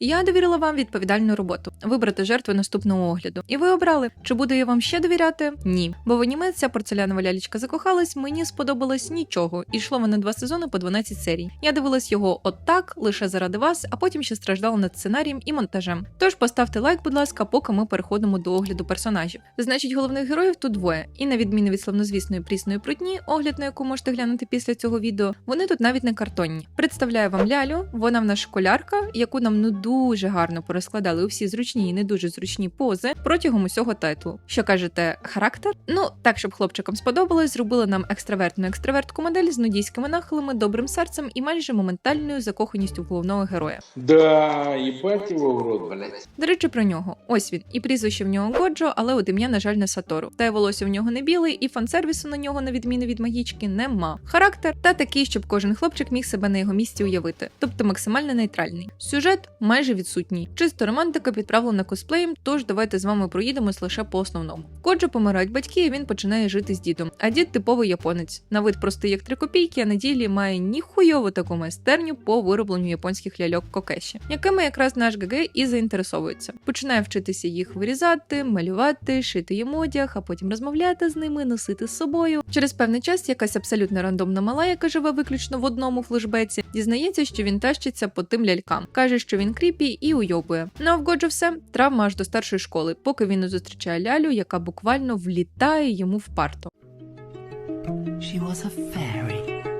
Я довірила вам відповідальну роботу вибрати жертву наступного огляду. І ви обрали, чи буду я вам ще довіряти? Ні. Бо в аніме ця порцелянова лялечка закохалась, мені сподобалось нічого, і йшло воно два сезони по 12 серій. Я дивилась його от так, лише заради вас, а потім ще страждала над сценарієм і монтажем. Тож поставте лайк, будь ласка, поки ми переходимо до огляду персонажів. Значить, головних героїв тут двоє, і на відміну від славнозвісної прісної прутні, огляд на яку можете глянути після цього відео, вони тут навіть не картонні. Представляю вам лялю, вона в нас школярка, яку нам ну дуже гарно порозкладали у всі зручні і не дуже зручні пози протягом усього тайтлу. Що кажете, характер? Ну так, щоб хлопчикам сподобалось, зробили нам екстравертну екстравертку модель з нудійськими нахилами, добрим серцем і майже моментальною закоханістю в головного героя. Да, ебать его в рот, блядь. До речі, про нього. Ось він. І прізвище в нього Годжо, але от ім'я, на жаль, не Сатору. Та й волосся в нього не білий, і фан-сервісу на нього, на відміну від магічки, нема. Характер та такий, щоб кожен хлопчик міг себе на його місці уявити, тобто максимально нейтральний. Сюжет майже відсутній. Чисто романтика підправлена косплеєм, тож давайте з вами проїдемось лише по основному. Годжо помирають батьки, і він починає жити з дідом. А дід типовий японець. На вид простий як три копійки, а на ділі має ніхуйову таку майстерню по виробленню японських ляльок кокеші, якими якраз наш ГГ і заінтересовується. Починає вчитися їх вирізати, малювати, шити їм одяг, а потім розмовляти з ними, носити з собою. Через певний час якась абсолютно рандомна мала, яка живе виключно в одному флешбеці, дізнається, що він тащиться по тим лялькам, каже, що він кріпі і уйобує. Ну а в все травма аж до старшої школи, поки він не зустрічає лялю, яка буквально влітає йому в парту. She was a fairy.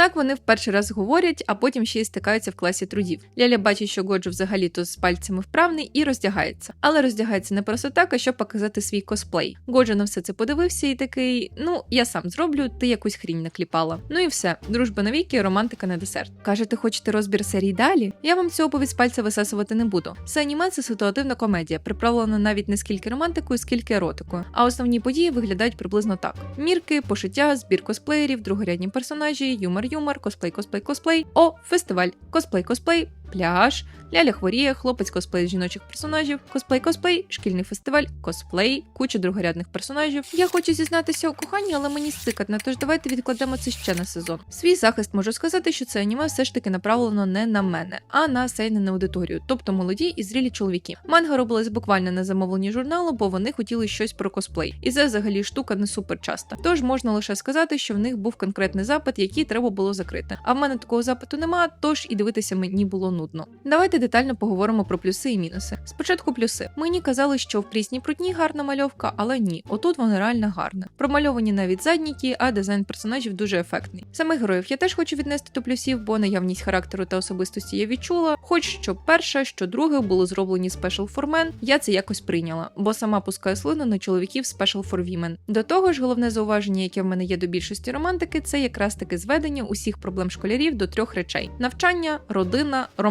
Так вони в перший раз говорять, а потім ще й стикаються в класі трудів. Ляля бачить, що Годжо взагалі-то з пальцями вправний і роздягається. Але роздягається не просто так, а щоб показати свій косплей. Годжо на все це подивився і такий: ну, я сам зроблю, ти якусь хрінь накліпала. Ну і все, дружба навіки, романтика на десерт. Кажете, хочете розбір серії далі? Я вам цю оповідь з пальця висасувати не буду. Це аніме це ситуативна комедія, приправлена навіть не скільки романтикою, скільки еротикою. А основні події виглядають приблизно так: мірки, пошиття, збір косплеєрів, другорядні персонажі, юмор юмор, косплей, косплей, косплей. О, фестиваль, косплей, косплей, пляж, ляля хворіє, хлопець косплей з жіночих персонажів, косплей, косплей, шкільний фестиваль, косплей, куча другорядних персонажів. Я хочу зізнатися у коханні, але мені стикатно, тож давайте відкладемо це ще на сезон. Свій захист можу сказати, що це аніме все ж таки направлено не на мене, а на сейнену аудиторію, тобто молоді і зрілі чоловіки. Манга робилась буквально на замовленні журналу, бо вони хотіли щось про косплей. І це взагалі штука не супер часта. Тож можна лише сказати, що в них був конкретний запит, який треба було закрити. А в мене такого запиту нема, тож і дивитися мені було нудно. Давайте детально поговоримо про плюси і мінуси. Спочатку плюси. Мені казали, що в прісній прутні гарна мальовка, але ні, отут вона реально гарна. Промальовані навіть задніки, а дизайн персонажів дуже ефектний. Самих героїв я теж хочу віднести до плюсів, бо наявність характеру та особистості я відчула. Хоч що перше, що друге були зроблені спешл формен, я це якось прийняла, бо сама пускаю слину на чоловіків спешл for women. До того ж, головне зауваження, яке в мене є до більшості романтики, це якраз таки зведення усіх проблем школярів до трьох речей: навчання, родина, романтика.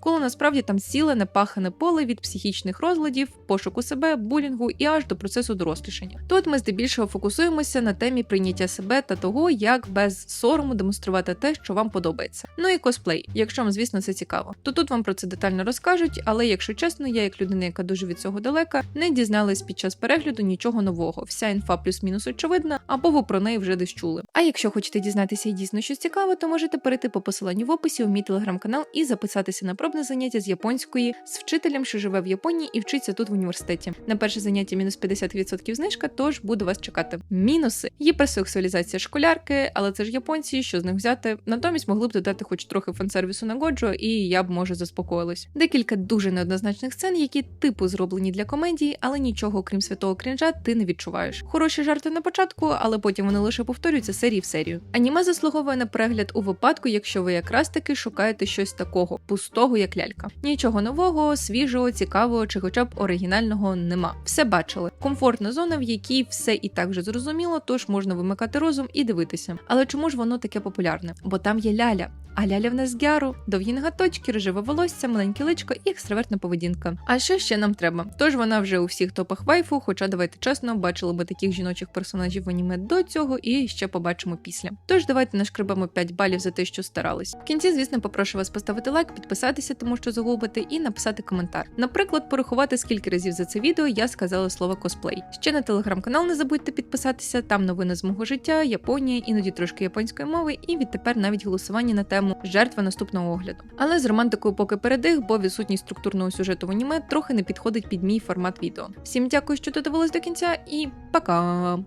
Коли насправді там ціле непахане поле від психічних розладів, пошуку себе, булінгу і аж до процесу дорослішання. Тут ми здебільшого фокусуємося на темі прийняття себе та того, як без сорому демонструвати те, що вам подобається. Ну і косплей, якщо вам, звісно, це цікаво. То тут вам про це детально розкажуть, але якщо чесно, я, як людина, яка дуже від цього далека, не дізналась під час перегляду нічого нового. Вся інфа плюс-мінус очевидна, або ви про неї вже десь чули. А якщо хочете дізнатися і дійсно щось цікаве, то можете перейти по посиланню в описі у мій телеграм-канал і записатися на пробне заняття з японської з вчителем, що живе в Японії і вчиться тут в університеті. На перше заняття мінус 50% знижка, тож буду вас чекати. Мінуси гіперсексуалізація школярки, але це ж японці, що з них взяти. Натомість могли б додати хоч трохи фансервісу на Годжо, і я б може заспокоїлась. Декілька дуже неоднозначних сцен, які типу зроблені для комедії, але нічого окрім святого крінжа ти не відчуваєш. Хороші жарти на початку, але потім вони лише повторюються серії в серію. Аніме заслуговує на перегляд у випадку, якщо ви якраз таки шукаєте щось такого пустого, як лялька. Нічого нового, свіжого, цікавого чи хоча б оригінального нема. Все бачили. Комфортна зона, в якій все і так вже зрозуміло, тож можна вимикати розум і дивитися. Але чому ж воно таке популярне? Бо там є ляля. А ляля в нас гяру, довгі ноготочки, рожеве волосся, маленьке личко і екстравертна поведінка. А що ще нам треба? Тож вона вже у всіх топах вайфу, хоча давайте чесно, бачили би таких жіночих персонажів в аніме до цього і ще побачимо після. Тож давайте нашкребемо 5 балів за те, що старались. В кінці, звісно, попрошу вас поставити лайк, підписатися, тому що загубите, і написати коментар. Наприклад, порахувати, скільки разів за це відео я сказала слово косплей. Ще на телеграм-канал не забудьте підписатися. Там новини з мого життя, Японія, іноді трошки японської мови, і відтепер навіть голосування на тему жертва наступного огляду. Але з романтикою поки передих, бо відсутність структурного сюжету в аніме трохи не підходить під мій формат відео. Всім дякую, що додивились до кінця, і пока!